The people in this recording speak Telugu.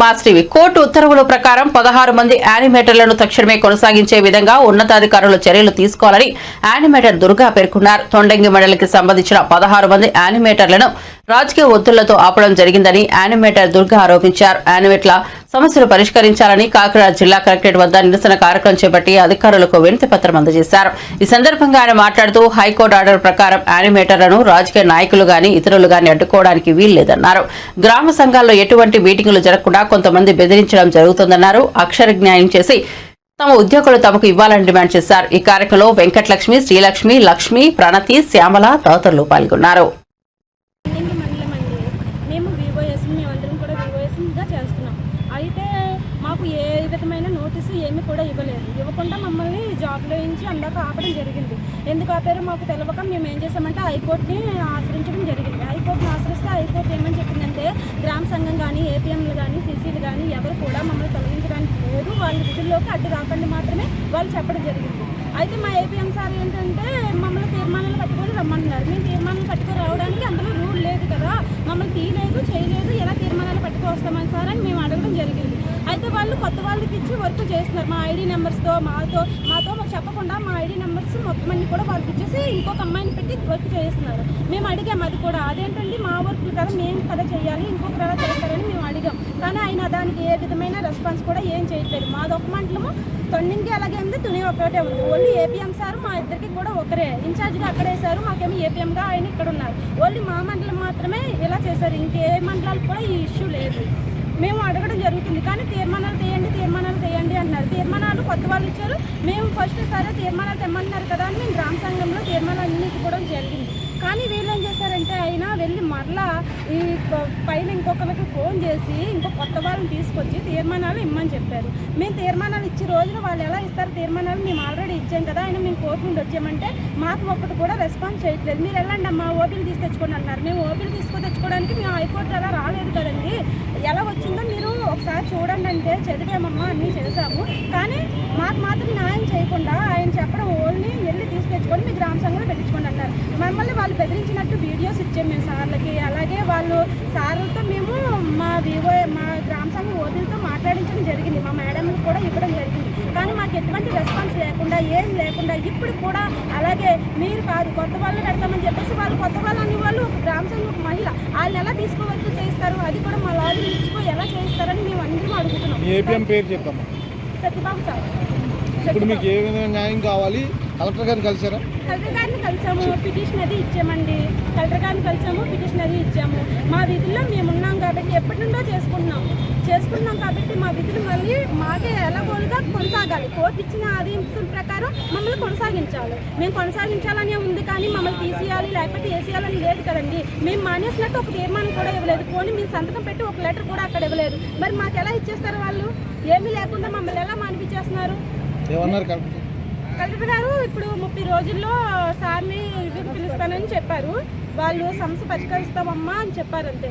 మాస్ టీవీ కోర్టు ఉత్తర్వుల ప్రకారం పదహారు మంది యానిమేటర్లను తక్షణమే కొనసాగించే విధంగా ఉన్నతాధికారులు చర్యలు తీసుకోవాలని యానిమేటర్ దుర్గా పేర్కొన్నారు. తొండంగి మండలికి సంబంధించిన పదహారు మంది యానిమేటర్లను రాజకీయ ఒత్తిళ్ళతో ఆపడం జరిగిందని యానిమేటర్ దుర్గా ఆరోపించారు. యానిమేట్ల సమస్యలు పరిష్కరించాలని కాకినాడ జిల్లా కలెక్టరేట్ వద్ద నిరసన కార్యక్రమం చేపట్టి అధికారులకు వినతి పత్రం అందజేశారు. ఈ సందర్భంగా ఆయన మాట్లాడుతూ హైకోర్టు ఆర్డర్ ప్రకారం యానిమేటర్లను రాజకీయ నాయకులు గాని ఇతరులు గాని అడ్డుకోవడానికి వీల్లేదన్నారు. గ్రామ సంఘాల్లో ఎటువంటి మీటింగులు జరగకుండా కొంతమంది బెదిరించడం జరుగుతుందన్నారు. అక్షర న్యాయం చేసి తమ ఉద్యోగులు తమకు ఇవ్వాలని డిమాండ్ చేశారు. ఈ కార్యక్రమంలో వెంకటలక్ష్మి శ్రీలక్ష్మి లక్ష్మి ప్రణతి శ్యామల తదితరులు పాల్గొన్నారు. అయితే మాకు ఏ విధమైన నోటీసు ఏమీ కూడా ఇవ్వలేదు. ఇవ్వకుండా మమ్మల్ని జాబ్లో నుంచి అందాక ఆపడం జరిగింది. ఎందుకు ఆపారో మాకు తెలియక మేము ఏం చేసామంటే హైకోర్టుని ఆశ్రయించడం జరిగింది. హైకోర్టుని ఆశ్రయిస్తే హైకోర్టు ఏమని చెప్పిందంటే గ్రామ సంఘం కానీ ఏపీఎంలు కానీ సీసీలు కానీ ఎవరు కూడా మమ్మల్ని తొలగించడానికి లేదు. వాళ్ళ విధుల్లోకి అడ్డు రాకండి మాత్రమే వాళ్ళు చెప్పడం జరిగింది. అయితే మా ఏపీఎం సార్ ఏంటంటే మమ్మల్ని తీర్మానాలు కట్టుకొని రమ్మన్నారు. మేము తీర్మానాలు కట్టుకొని రావడానికి అందులో రూల్ లేదు కదా మమ్మల్ని తీయలేదు చేయలేదు ఎలా తీర్మానాలు పట్టుకు వస్తామని సార్ అని మేము అడగడం జరిగింది. అయితే వాళ్ళు కొత్త వాళ్ళకి ఇచ్చి వర్క్ చేస్తున్నారు. మా ఐడి నెంబర్స్తో మాతో మాతో మాకు చెప్పకుండా మా ఐడి నెంబర్స్ మొత్తం అన్ని కూడా వాళ్ళకి ఇచ్చేసి ఇంకొక అమ్మాయిని పెట్టి వర్క్ చేస్తున్నారు. మేము అడిగాం అది కూడా. అదేంటండి? మా వర్క్ కదా మేము కదా చేయాలి ఇంకొకరు ఎలా చేస్తారని మేము అడిగాం. కానీ ఆయన దానికి ఏ విధమైన రెస్పాన్స్ కూడా ఏం చేయట్లేదు. మాది ఒక మంటలము తొండింగి అలాగే ఉంది. తుని ఒకటే ఉంది. ఓన్లీ ఏపీఎం సార్ మా ఇద్దరికి కూడా ఒకరే. ఇన్ఛార్జ్గా అక్కడేసారు మాకేమో ఏపీఎంగా ఆయన ఇక్కడ ఉన్నారు. ఓన్లీ మా మండలం మాత్రమే ఇలా చేశారు. ఇంకే మండలాలకు కూడా ఈ ఇష్యూ లేదు. మేము అడగడం జరుగుతుంది. కానీ తీర్మానాలు తీయండి తీర్మానాలు తీయండి అంటున్నారు. తీర్మానాలు కొత్త వాళ్ళు ఇచ్చారు. మేము ఫస్ట్ సరే తీర్మానాలు తెమ్మన్నారు కదా అని మేము గ్రామ సంఘంలో తీర్మానాలు అన్ని ఇవ్వడం జరిగింది. కానీ వీళ్ళు ఏం చేశారంటే ఆయన వెళ్ళి మరలా ఈ పైన ఇంకొకరికి ఫోన్ చేసి ఇంకో కొత్త వాళ్ళని తీసుకొచ్చి తీర్మానాలు ఇమ్మని చెప్పారు. మేము తీర్మానాలు ఇచ్చే రోజున వాళ్ళు ఎలా ఇస్తారు తీర్మానాలు మేము ఆల్రెడీ ఇచ్చాం కదా ఆయన మేము కోర్టు నుండి వచ్చామంటే మాకు ఒక్కటి కూడా రెస్పాన్స్ చేయట్లేదు. మీరు వెళ్ళండి అమ్మా ఓపీలు తీసి తెచ్చుకోండి అన్నారు. మేము ఓపీలు తీసుకొని తెచ్చుకోవడానికి మేము హైకోర్టు అలా రాలేదు కదండి. ఎలా వచ్చిందో మీరు ఒకసారి చూడండి అంటే చదివామమ్మా అన్నీ చేశాము. కానీ మాకు మాత్రం న్యాయం చేయకుండా ఆయన చెప్పడం ఓన్లీ వెళ్ళి తీసి తెచ్చుకొని మీ గ్రామ సంఘంలో పెట్టించుకోండి అన్నారు. వాళ్ళు బెదిరించినట్టు వీడియోస్ ఇచ్చాం మేము సార్లకి. అలాగే వాళ్ళు సార్లతో మేము మా వివో మా గ్రామ సంఘం ఓదులతో మాట్లాడించడం జరిగింది. మా మేడంకి కూడా ఇవ్వడం జరిగింది. కానీ మాకు ఎటువంటి రెస్పాన్స్ లేకుండా ఏం లేకుండా ఇప్పుడు కూడా అలాగే మీరు కాదు కొత్త వాళ్ళు పెడతామని చెప్పేసి వాళ్ళు కొత్త వాళ్ళు అనే వాళ్ళు గ్రామ సంఘం ఒక మహిళ. వాళ్ళు ఎలా తీసుకోవచ్చు చేస్తారు అది కూడా మా లారీ ఇచ్చుకో ఎలా చేస్తారని మేము అందరం అడుగుతున్నాం. ఏపీఎం పేరు సత్యబాబు సార్. ఇప్పుడు మీకు ఏ విధంగా న్యాయం కావాలి? కలెక్టర్ గారిని కలిసారా కలెక్టర్ గారిని కలిసాము పిటిషన్ అది ఇచ్చామండి. కలెక్టర్ గారిని కలిసాము పిటిషన్ అది ఇచ్చాము. మా విధుల్లో మేము ఉన్నాం కాబట్టి ఎప్పటి నుండో చేసుకుంటున్నాం. చేసుకుంటున్నాం కాబట్టి మా విధులు మళ్ళీ మాకే ఎలాగోలుగా కొనసాగాలి. కోర్టు ఇచ్చిన ఆదేశం ప్రకారం మమ్మల్ని కొనసాగించాలి. మేము కొనసాగించాలనే ఉంది కానీ మమ్మల్ని తీసేయాలి లేకపోతే వేసేయాలని లేదు కదండి. మేము మానేసినట్టు ఒక తీర్మానం కూడా ఇవ్వలేదు. పోనీ మీరు సంతకం పెట్టి ఒక లెటర్ కూడా అక్కడ ఇవ్వలేదు. మరి మాకు ఎలా ఇచ్చేస్తారు వాళ్ళు? ఏమీ లేకుండా మమ్మల్ని ఎలా మానిపించేస్తున్నారు? ఏమన్నారు కలెక్టర్ గారు ఇప్పుడు ముప్పై రోజుల్లో సార్ని పిలుస్తానని చెప్పారు. వాళ్ళు సమస్య పరిష్కరిస్తామమ్మా అని చెప్పారు అంతే